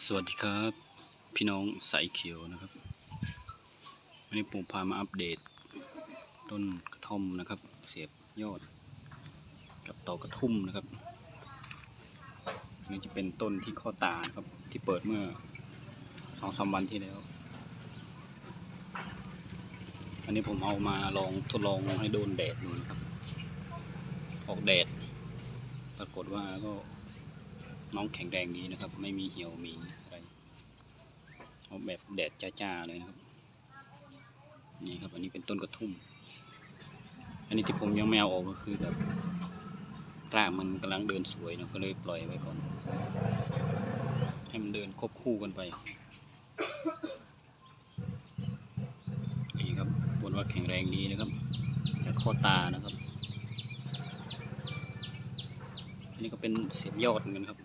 สวัสดีครับ พี่น้องสายเขียวนะครับวันนี้ผมพามาอัปเดต ต้นกระท่อมนะครับ เสียบยอด กับตอกระทุ่มนะครับนี่จะเป็นต้นที่ข้อตาครับที่เปิดเมื่อสองสามวันที่แล้ว อันนี้ผมเอามาลองทดลองให้โดนแดดดูนะครับ ออกแดด ปรากฏว่าก็ น้องแข็งแรงดีนะครับ ไม่มีเหี่ยวมีอะไรเอาแบบแดดจ้าๆเลยนะครับ นี่ครับ อันนี้เป็นต้นกระทุ่ม อันนี้ที่ผมยังไม่เอาออกก็คือแบบรากมันกำลังเดินสวยเนอะก็เลยปล่อยไว้ก่อน ให้มันเดินควบคู่กันไปนี่ครับบนว่าแข็งแรงดีนะครับจากข้อตานะครับ อันนี้ก็เป็นเสียบยอดเหมือนกันครับ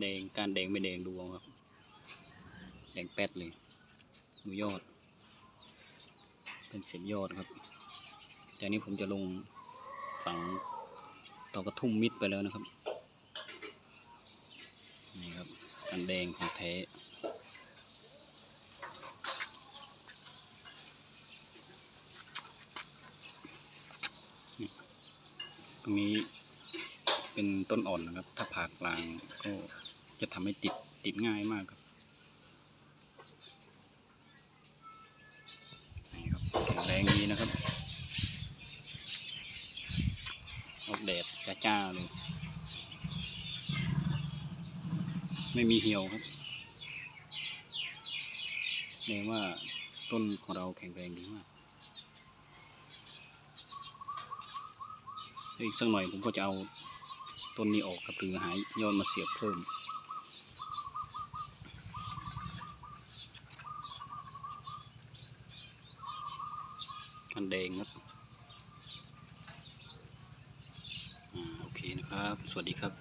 แดงการแดงไม่แดงดูเอาครับ แดงแป๊ดเลยดูยอด เป็นเสียยอดครับจากนี้ผมจะลงฝังตอกระทุ่มมิดไปแล้วนะครับ นี่ครับอันแดงของแท้ตรงนี้ เป็นต้นอ่อนนะครับ ถ้าผ่ากลางก็จะทำให้ติดติดง่ายมากครับนี่ครับแข็งแรงดีนะครับออกแดดจ้าๆเลย ไม่มีเหี่ยวครับแสดงว่าต้นของเราแข็งแรงดีมากอีกสักหน่อยผมก็จะเอา ต้นนี้ออกครับหรือหายยอดมาเสียบเพิ่ม กันแดงครับอ่าโอเคนะครับ สวัสดีครับ